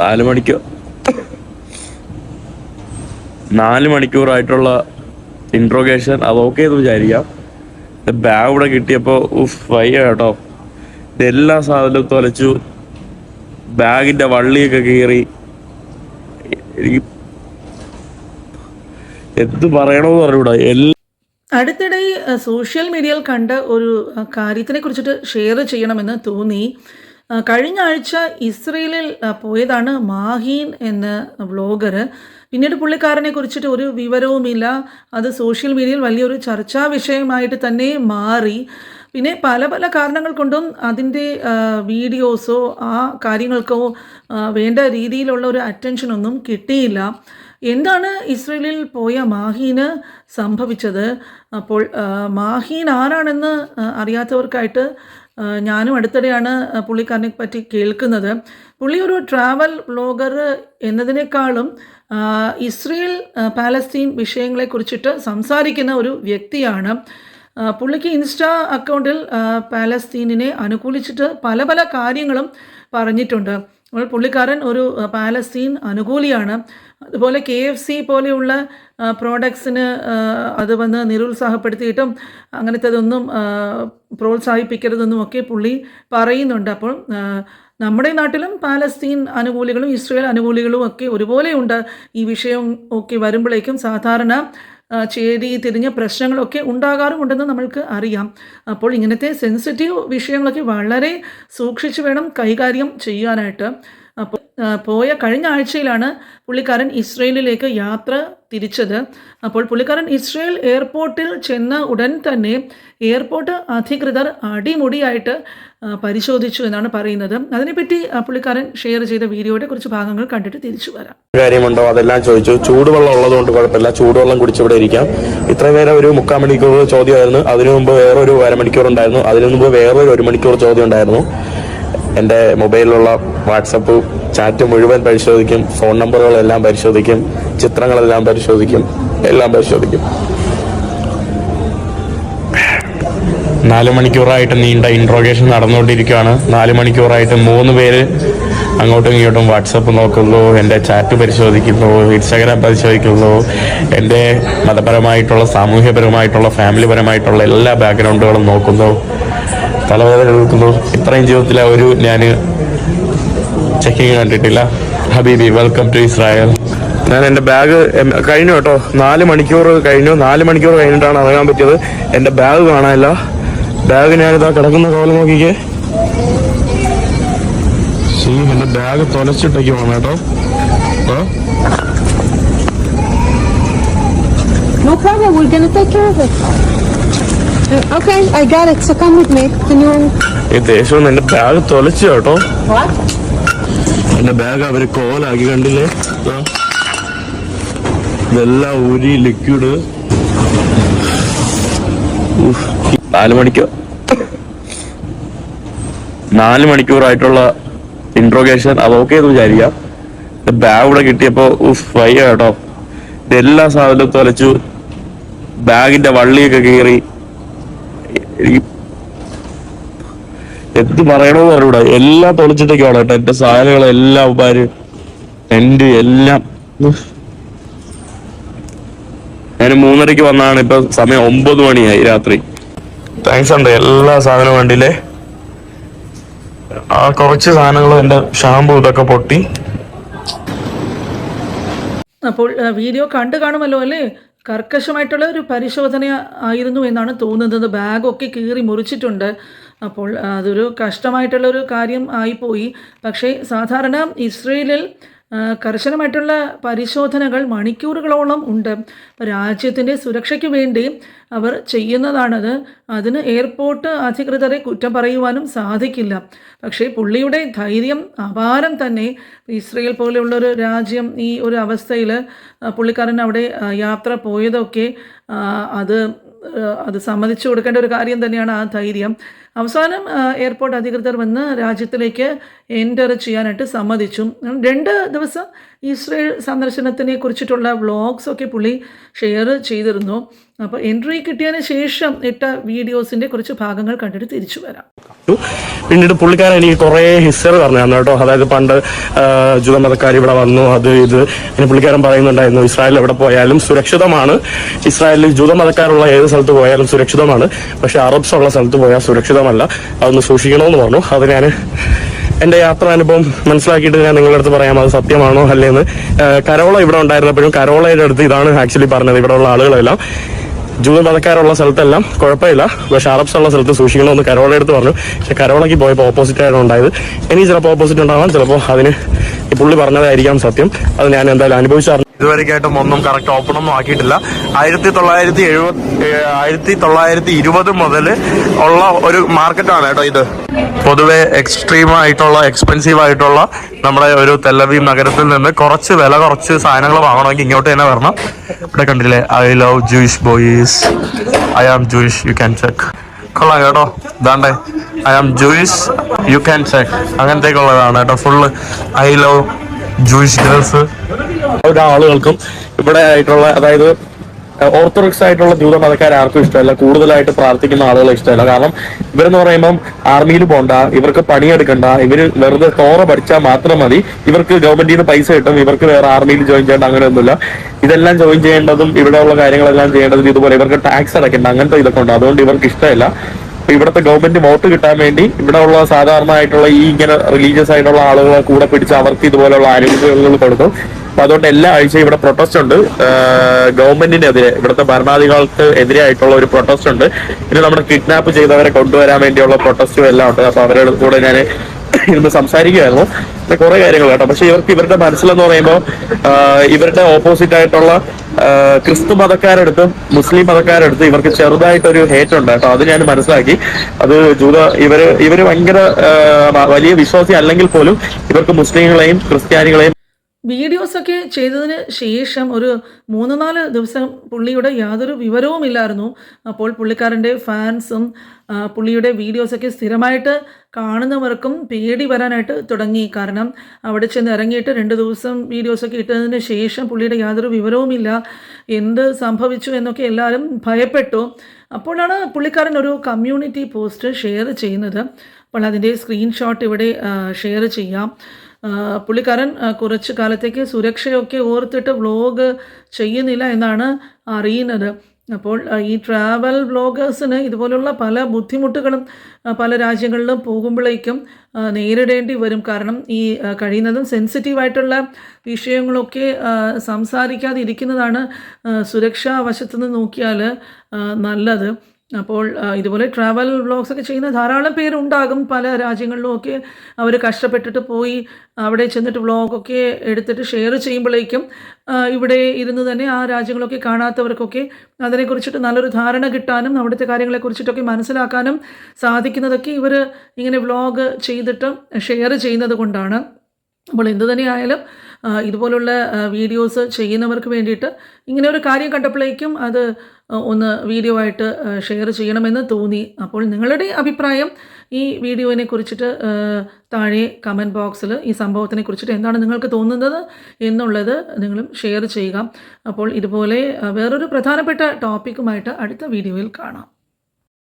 നാല് മണിക്കൂർ നാല് മണിക്കൂറായിട്ടുള്ള ഇൻട്രോഗേഷൻ അത് ഓക്കെ എന്ന് വിചാരിക്കാം. ബാഗ് ഇവിടെ കിട്ടിയപ്പോൾ ഉഫ് വയ്യ കേട്ടോ. എല്ലാ സാധനവും തൊലച്ചു. ബാഗിന്റെ വള്ളിയൊക്കെ കീറി. എനിക്ക് എന്ത് പറയണമെന്ന് പറഞ്ഞൂടാ എല്ലാ അടുത്തിടെ സോഷ്യൽ മീഡിയയിൽ കണ്ട ഒരു കാര്യത്തിനെ കുറിച്ചിട്ട് ഷെയർ ചെയ്യണമെന്ന് തോന്നി. കഴിഞ്ഞ ആഴ്ച ഇസ്രയേലിൽ പോയതാണ് മാഹീൻ എന്ന വ്ളോഗർ പിന്നീട് പുള്ളിക്കാരനെ കുറിച്ചിട്ട് ഒരു വിവരവുമില്ല. അത് സോഷ്യൽ മീഡിയയിൽ വലിയൊരു ചർച്ചാ വിഷയമായിട്ട് തന്നെ മാറി. പിന്നെ പല പല കാരണങ്ങൾ കൊണ്ടും അതിന്റെ വീഡിയോസോ ആ കാര്യങ്ങൾക്കോ വേണ്ട രീതിയിലുള്ള ഒരു അറ്റൻഷനൊന്നും കിട്ടിയില്ല. എന്താണ് ഇസ്രയേലിൽ പോയ മാഹീന് സംഭവിച്ചത്? അപ്പോൾ മാഹീൻ ആരാണെന്ന് അറിയാത്തവർക്കായിട്ട് ഞാനും അടുത്തിടെയാണ് പുള്ളിക്കാരനെ പറ്റി കേൾക്കുന്നത്. പുള്ളി ഒരു ട്രാവൽ ബ്ലോഗർ എന്നതിനേക്കാളും ഇസ്രയേൽ പാലസ്തീൻ വിഷയങ്ങളെക്കുറിച്ചിട്ട് സംസാരിക്കുന്ന ഒരു വ്യക്തിയാണ്. പുള്ളിക്ക് ഇൻസ്റ്റാ അക്കൗണ്ടിൽ പാലസ്തീനിനെ അനുകൂലിച്ചിട്ട് പല പല കാര്യങ്ങളും പറഞ്ഞിട്ടുണ്ട്. പുള്ളിക്കാരൻ ഒരു പാലസ്തീൻ അനുകൂലിയാണ്. അതുപോലെ കെ എഫ് സി പോലെയുള്ള പ്രോഡക്ട്സിന് അത് വന്ന് നിരുത്സാഹപ്പെടുത്തിയിട്ടും അങ്ങനത്തെ അതൊന്നും പ്രോത്സാഹിപ്പിക്കരുതെന്നും ഒക്കെ പുള്ളി പറയുന്നുണ്ട്. അപ്പോൾ നമ്മുടെ നാട്ടിലും പാലസ്തീൻ അനുകൂലികളും ഇസ്രയേൽ അനുകൂലികളും ഒക്കെ ഒരുപോലെയുണ്ട്. ഈ വിഷയം ഒക്കെ വരുമ്പോഴേക്കും സാധാരണ ചേരി തിരിഞ്ഞ പ്രശ്നങ്ങളൊക്കെ ഉണ്ടാകാറുമുണ്ടെന്ന് നമ്മൾക്ക് അറിയാം. അപ്പോൾ ഇങ്ങനത്തെ സെൻസിറ്റീവ് വിഷയങ്ങളൊക്കെ വളരെ സൂക്ഷിച്ചു വേണം കൈകാര്യം ചെയ്യാനായിട്ട്. പോയ കഴിഞ്ഞ ആഴ്ചയിലാണ് പുള്ളിക്കാരൻ ഇസ്രയേലിലേക്ക് യാത്ര തിരിച്ചത്. അപ്പോൾ പുള്ളിക്കാരൻ ഇസ്രയേൽ എയർപോർട്ടിൽ ചെന്ന ഉടൻ തന്നെ എയർപോർട്ട് അധികൃതർ അടിമുടിയായിട്ട് പരിശോധിച്ചു എന്നാണ് പറയുന്നത്. അതിനെപ്പറ്റി പുള്ളിക്കാരൻ ഷെയർ ചെയ്ത വീഡിയോയുടെ കുറച്ച് ഭാഗങ്ങൾ കണ്ടിട്ട് തിരിച്ചു വരാം. കാര്യമുണ്ടോ? അതെല്ലാം ചോദിച്ചു. ചൂടുവെള്ളം ഉള്ളതുകൊണ്ട് കുഴപ്പമില്ല. ചൂടുവെള്ളം കുടിച്ച് ഇവിടെ ഇരിക്കാം. ഇത്ര നേരം ഒരു മുക്കാൽ മണിക്കൂർ ചോദ്യമായിരുന്നു. അതിനു മുമ്പ് വേറൊരു അരമണിക്കൂർ ഉണ്ടായിരുന്നു. അതിനു മുമ്പ് വേറൊരു ഒരു മണിക്കൂർ ചോദ്യം ഉണ്ടായിരുന്നു. എന്റെ മൊബൈലിലുള്ള വാട്സപ്പ് ചാറ്റ് മുഴുവൻ പരിശോധിക്കും ഫോൺ നമ്പറുകളെല്ലാം പരിശോധിക്കും ചിത്രങ്ങളെല്ലാം പരിശോധിക്കും എല്ലാം പരിശോധിക്കും. നാല് മണിക്കൂറായിട്ട് നീണ്ട ഇൻട്രോഗേഷൻ നടന്നുകൊണ്ടിരിക്കുകയാണ്. നാല് മണിക്കൂറായിട്ട് മൂന്ന് പേര് അങ്ങോട്ടും ഇങ്ങോട്ടും വാട്സപ്പ് നോക്കുന്നു എന്റെ ചാറ്റ് പരിശോധിക്കുന്നു ഇൻസ്റ്റാഗ്രാം പരിശോധിക്കുന്നു. എന്റെ മതപരമായിട്ടുള്ള സാമൂഹ്യപരമായിട്ടുള്ള ഫാമിലിപരമായിട്ടുള്ള എല്ലാ ബാക്ക്ഗ്രൗണ്ടുകളും നോക്കുന്നു. തലവേദന എടുക്കുന്നു ഇത്രയും ജീവിതത്തിലെ ഒരു ഞാൻ ചെക്കിങ് കണ്ടിട്ടില്ല. ഹബീബി വെൽക്കം ടു ഇസ്രായേൽ ഞാൻ എന്റെ ബാഗ് കഴിഞ്ഞു കേട്ടോ. നാല് മണിക്കൂർ കഴിഞ്ഞു. നാല് മണിക്കൂർ കഴിഞ്ഞിട്ടാണ് ഇറങ്ങാൻ പറ്റിയത്. എന്റെ ബാഗ് കാണാനില്ല. ബാഗ് ഞാനിതാ കിടക്കുന്ന കോലം നോക്കിക്കേ. എന്റെ എന്റെ ബാഗ് തൊലച്ചിട്ടേക്ക് പോകണം കേട്ടോ. No problem. We're gonna take care of it. Okay, I got it. So come with me. Can you? ഈ എന്റെ ബാഗ് തൊലച്ചു കേട്ടോ What? എന്റെ ബാഗ് അവർ കോലാക്കി കണ്ടില്ലേ ദാ. ഇതെല്ലാം ഊരി ലിക്വിഡ് നാല് മണിക്കൂർ നാല് മണിക്കൂറായിട്ടുള്ള ഇൻട്രോഗേഷൻ അത് ഓക്കെ എന്ന് വിചാരിക്കാം ബാഗ് ഇവിടെ കിട്ടിയപ്പോ ഉഫ് വയ്യ കേട്ടോ ഇതെല്ലാ സാധനവും തൊലച്ചു ബാഗിന്റെ വള്ളിയൊക്കെ കീറി എനിക്ക് എന്ത് പറയണമെന്ന് പറഞ്ഞൂടാ എല്ലാം തൊളിച്ചിട്ടേക്കാണ് കേട്ടോ. എന്റെ സാധനങ്ങളെല്ലാം ഉപ്പാര് എന്റെ എല്ലാം. ഞാൻ മൂന്നരക്ക് വന്നാണ്. ഇപ്പൊ സമയം ഒമ്പത് മണിയായി രാത്രി. താങ്ക്സ് ഉണ്ട് എല്ലാ സാധനവും വേണ്ടിയില്ലേ ആ കുറച്ച് സാധനങ്ങളും എന്റെ ഷാമ്പു ഇതൊക്കെ പൊട്ടി. അപ്പോൾ വീഡിയോ കണ്ടു കാണുമല്ലോ അല്ലേ? കർക്കശമായിട്ടുള്ള ഒരു പരിശോധന ആയിരുന്നു എന്നാണ് തോന്നുന്നത്. ബാഗൊക്കെ കീറി മുറിച്ചിട്ടുണ്ട്. അപ്പോൾ അതൊരു കഷ്ടമായിട്ടുള്ള ഒരു കാര്യം ആയിപ്പോയി. പക്ഷേ സാധാരണ ഇസ്രയേലിൽ കർശനമായിട്ടുള്ള പരിശോധനകൾ മണിക്കൂറുകളോളം ഉണ്ട്. രാജ്യത്തിന്റെ സുരക്ഷയ്ക്ക് വേണ്ടി അവർ ചെയ്യുന്നതാണത്. അതിന് എയർപോർട്ട് അധികൃതരെ കുറ്റം പറയുവാനും സാധിക്കില്ല. പക്ഷേ പുള്ളിയുടെ ധൈര്യം അപാരം തന്നെ. ഇസ്രയേൽ പോലെയുള്ളൊരു രാജ്യം ഈ ഒരു അവസ്ഥയിൽ പുള്ളിക്കാരൻ അവിടെ യാത്ര പോയതൊക്കെ അത് അത് സമ്മതിച്ചു കൊടുക്കേണ്ട ഒരു കാര്യം തന്നെയാണ് ആ ധൈര്യം. അവസാനം എയർപോർട്ട് അധികൃതർ വന്ന് രാജ്യത്തിലേക്ക് എന്റർ ചെയ്യാനായിട്ട് സമ്മതിച്ചു. രണ്ട് ദിവസം ഇസ്രയേൽ സന്ദർശനത്തിനെ കുറിച്ചിട്ടുള്ള വ്ളോഗ്സ് ഒക്കെ പുള്ളി ഷെയർ ചെയ്തിരുന്നു. അപ്പോൾ എൻട്രി കിട്ടിയതിന് ശേഷം ഇട്ട വീഡിയോസിന്റെ കുറച്ച് ഭാഗങ്ങൾ കണ്ടിട്ട് തിരിച്ചു വരാം. പിന്നീട് പുള്ളിക്കാരൻ എനിക്ക് കുറേ ഹിസ്റ്ററി പറഞ്ഞു തന്നു കേട്ടോ. അതായത് പണ്ട് ജൂതമതക്കാർ ഇവിടെ വന്നു അത് ഇത്. ഇനി പുള്ളിക്കാരൻ പറയുന്നുണ്ടായിരുന്നു ഇസ്രായേൽ എവിടെ പോയാലും സുരക്ഷിതമാണ്. ഇസ്രായേലിൽ ജൂതമതക്കാരുള്ള ഏത് സ്ഥലത്ത് പോയാലും സുരക്ഷിതമാണ്. പക്ഷെ അറബ്സ് ഉള്ള സ്ഥലത്ത് പോയാൽ സുരക്ഷിതമല്ല. അതൊന്ന് സൂക്ഷിക്കണമെന്ന് പറഞ്ഞു. അത് ഞാൻ എന്റെ യാത്രാനുഭവം മനസ്സിലാക്കിയിട്ട് ഞാൻ നിങ്ങളുടെ അടുത്ത് പറയാം. അത് സത്യമാണോ അല്ലേന്ന്. കരോള ഇവിടെ ഉണ്ടായിരുന്നപ്പോഴും കരോളയുടെ അടുത്ത് ഇതാണ് ആക്ച്വലി പറഞ്ഞത്. ഇവിടെ ഉള്ള ആളുകളെല്ലാം. ജൂത മതക്കാരുള്ള സ്ഥലത്തെല്ലാം കുഴപ്പമില്ല. പക്ഷെ അറബ്സ് ഉള്ള സ്ഥലത്ത് സൂക്ഷിക്കണമെന്ന് കരോള എടുത്ത് പറഞ്ഞു. പക്ഷെ കരോളയ്ക്ക് പോയപ്പോൾ ഓപ്പോസിറ്റ് ആയിരുന്നു ഉണ്ടായത്. ഇനി ചിലപ്പോൾ ഓപ്പോസിറ്റ് ഉണ്ടാവാം. ചിലപ്പോൾ അതിന് പുള്ളി പറഞ്ഞതായിരിക്കാം സത്യം. അത് ഞാൻ എന്തായാലും അനുഭവിച്ചറിഞ്ഞു. ഇതുവരെയായിട്ടും ഒന്നും കറക്റ്റ് ഓപ്പൺ ഒന്നും ആക്കിയിട്ടില്ല. ആയിരത്തി തൊള്ളായിരത്തി എഴുപത് ആയിരത്തി തൊള്ളായിരത്തി ഇരുപത് മുതൽ ഉള്ള ഒരു മാർക്കറ്റാണ് കേട്ടോ ഇത്. പൊതുവെ എക്സ്ട്രീം ആയിട്ടുള്ള എക്സ്പെൻസീവ് ആയിട്ടുള്ള നമ്മുടെ ഒരു തെല്ലവീം നഗരത്തിൽ നിന്ന് കുറച്ച് വില കുറച്ച് സാധനങ്ങൾ വാങ്ങണമെങ്കിൽ ഇങ്ങോട്ട് തന്നെ വരണം. ഇവിടെ കണ്ടില്ലേ I love Jewish boys I am Jewish you can check കൊള്ളാം കേട്ടോ. ഇതാണ്ടേ. I am Jewish you can check അങ്ങനത്തേക്കുള്ളതാണ് കേട്ടോ. Full I love Jewish girls ഒരു ആളുകൾക്കും ഇവിടെ ആയിട്ടുള്ള അതായത് ഓർത്തഡോക്സ് ആയിട്ടുള്ള ജൂത മതക്കാർ ആർക്കും ഇഷ്ടമല്ല. കൂടുതലായിട്ട് പ്രാർത്ഥിക്കുന്ന ആളുകളെ ഇഷ്ടമല്ല. കാരണം ഇവരെന്ന് പറയുമ്പം ആർമിയിൽ പോണ്ട ഇവർക്ക് പണിയെടുക്കണ്ട ഇവർ വെറുതെ തോറ പഠിച്ചാൽ മാത്രം മതി. ഇവർക്ക് ഗവൺമെന്റിൽ നിന്ന് പൈസ കിട്ടും ഇവർക്ക് വേറെ ആർമിയിൽ ജോയിൻ ചെയ്യേണ്ട അങ്ങനെയൊന്നുമില്ല. ഇതെല്ലാം ജോയിൻ ചെയ്യേണ്ടതും ഇവിടെയുള്ള കാര്യങ്ങളെല്ലാം ചെയ്യേണ്ടതും ഇതുപോലെ ഇവർക്ക് ടാക്സ് അടയ്ക്കേണ്ട അങ്ങനത്തെ ഇതൊക്കെ ഉണ്ട്. അതുകൊണ്ട് ഇവർക്ക് ഇഷ്ടമല്ല. ഇവിടുത്തെ ഗവൺമെന്റ് വോട്ട് കിട്ടാൻ വേണ്ടി ഇവിടെ ഉള്ള സാധാരണ ആയിട്ടുള്ള ഈ ഇങ്ങനെ റിലീജിയസ് ആയിട്ടുള്ള ആളുകളെ കൂടെ പിടിച്ച് അവർക്ക് ഇതുപോലെയുള്ള ആനുകൂല്യങ്ങൾ കൊടുക്കും. അപ്പൊ അതുകൊണ്ട് എല്ലാ ആഴ്ചയും ഇവിടെ പ്രൊട്ടസ്റ്റ് ഉണ്ട്. ഗവൺമെന്റിനെതിരെ ഇവിടുത്തെ ഭരണാധികാരികൾക്ക് എതിരായിട്ടുള്ള ഒരു പ്രൊട്ടസ്റ്റ് ഉണ്ട്. പിന്നെ നമ്മുടെ കിഡ്നാപ്പ് ചെയ്തവരെ കൊണ്ടുവരാൻ വേണ്ടിയുള്ള പ്രൊട്ടസ്റ്റും എല്ലാം ഉണ്ട്. അപ്പൊ അവരുടെ കൂടെ ഞാൻ ഇരുന്ന് സംസാരിക്കുമായിരുന്നു പിന്നെ കുറെ കാര്യങ്ങൾ കേട്ടോ. പക്ഷെ ഇവർക്ക് ഇവരുടെ മനസ്സിലെന്ന് പറയുമ്പോൾ ഇവരുടെ ഓപ്പോസിറ്റ് ആയിട്ടുള്ള ക്രിസ്തു മതക്കാരെടുത്ത് മുസ്ലിം മതക്കാരെടുത്ത് ഇവർക്ക് ചെറുതായിട്ടൊരു ഹേറ്റ് ഉണ്ട് കേട്ടോ. അത് ഞാൻ മനസ്സിലാക്കി. അത് ജൂത ഇവർ ഇവർ ഭയങ്കര വലിയ വിശ്വാസി അല്ലെങ്കിൽ പോലും ഇവർക്ക് മുസ്ലിങ്ങളെയും ക്രിസ്ത്യാനികളെയും വീഡിയോസൊക്കെ ചെയ്തതിന് ശേഷം ഒരു മൂന്ന് നാല് ദിവസം പുള്ളിയുടെ യാതൊരു വിവരവുമില്ലായിരുന്നു. അപ്പോൾ പുള്ളിക്കാരന്റെ ഫാൻസും പുള്ളിയുടെ വീഡിയോസൊക്കെ സ്ഥിരമായിട്ട് കാണുന്നവർക്കും പേടി വരാനായിട്ട് തുടങ്ങി. കാരണം അവിടെ ചെന്ന് ഇറങ്ങിയിട്ട് രണ്ട് ദിവസം വീഡിയോസൊക്കെ ഇട്ടതിന് ശേഷം പുള്ളിയുടെ യാതൊരു വിവരവുമില്ല. എന്ത് സംഭവിച്ചു എന്നൊക്കെ എല്ലാവരും ഭയപ്പെട്ടു. അപ്പോഴാണ് പുള്ളിക്കാരൻ ഒരു കമ്മ്യൂണിറ്റി പോസ്റ്റ് ഷെയർ ചെയ്യുന്നത്. അപ്പോൾ അതിന്റെ സ്ക്രീൻഷോട്ട് ഇവിടെ ഷെയർ ചെയ്യാം. പുള്ളിക്കാരൻ കുറച്ച് കാലത്തേക്ക് സുരക്ഷയൊക്കെ ഓർത്തിട്ട് വ്ലോഗ് ചെയ്യുന്നില്ല എന്നാണ് അറിയുന്നത്. അപ്പോൾ ഈ ട്രാവൽ വ്ലോഗേഴ്സിന് ഇതുപോലുള്ള പല ബുദ്ധിമുട്ടുകളും പല രാജ്യങ്ങളിലും പോകുമ്പോഴേക്കും നേരിടേണ്ടി വരും. കാരണം ഈ കഴിയുന്നതും സെൻസിറ്റീവായിട്ടുള്ള വിഷയങ്ങളൊക്കെ സംസാരിക്കാതിരിക്കുന്നതാണ് സുരക്ഷാ വശത്തുനിന്ന് നോക്കിയാൽ നല്ലത്. അപ്പോൾ ഇതുപോലെ ട്രാവൽ വ്ളോഗ്സ് ഒക്കെ ചെയ്യുന്ന ധാരാളം പേരുണ്ടാകും. പല രാജ്യങ്ങളിലും ഒക്കെ അവർ കഷ്ടപ്പെട്ടിട്ട് പോയി അവിടെ ചെന്നിട്ട് വ്ളോഗൊക്കെ എടുത്തിട്ട് ഷെയർ ചെയ്യുമ്പോഴേക്കും ഇവിടെ ഇരുന്ന് തന്നെ ആ രാജ്യങ്ങളൊക്കെ കാണാത്തവർക്കൊക്കെ അതിനെക്കുറിച്ചിട്ട് നല്ലൊരു ധാരണ കിട്ടാനും അവിടുത്തെ കാര്യങ്ങളെക്കുറിച്ചിട്ടൊക്കെ മനസ്സിലാക്കാനും സാധിക്കുന്നതൊക്കെ ഇവർ ഇങ്ങനെ വ്ളോഗ് ചെയ്തിട്ട് ഷെയർ ചെയ്യുന്നത് കൊണ്ടാണ്. അപ്പോൾ എന്തു തന്നെയായാലും ഇതുപോലുള്ള വീഡിയോസ് ചെയ്യുന്നവർക്ക് വേണ്ടിയിട്ട് ഇങ്ങനെ ഒരു കാര്യം കണ്ടപ്പോഴേക്കും അത് ഒന്ന് വീഡിയോ ആയിട്ട് ഷെയർ ചെയ്യണമെന്ന് തോന്നി. അപ്പോൾ നിങ്ങളുടെ അഭിപ്രായം ഈ വീഡിയോനെ കുറിച്ചിട്ട് താഴെ കമന്റ് ബോക്സിൽ ഈ സംഭവത്തിനെ കുറിച്ചിട്ട് എന്താണ് നിങ്ങൾക്ക് തോന്നുന്നത് എന്നുള്ളത് നിങ്ങളും ഷെയർ ചെയ്യുക. അപ്പോൾ ഇതുപോലെ വേറൊരു പ്രധാനപ്പെട്ട ടോപ്പിക്കുമായിട്ട് അടുത്ത വീഡിയോയിൽ കാണാം.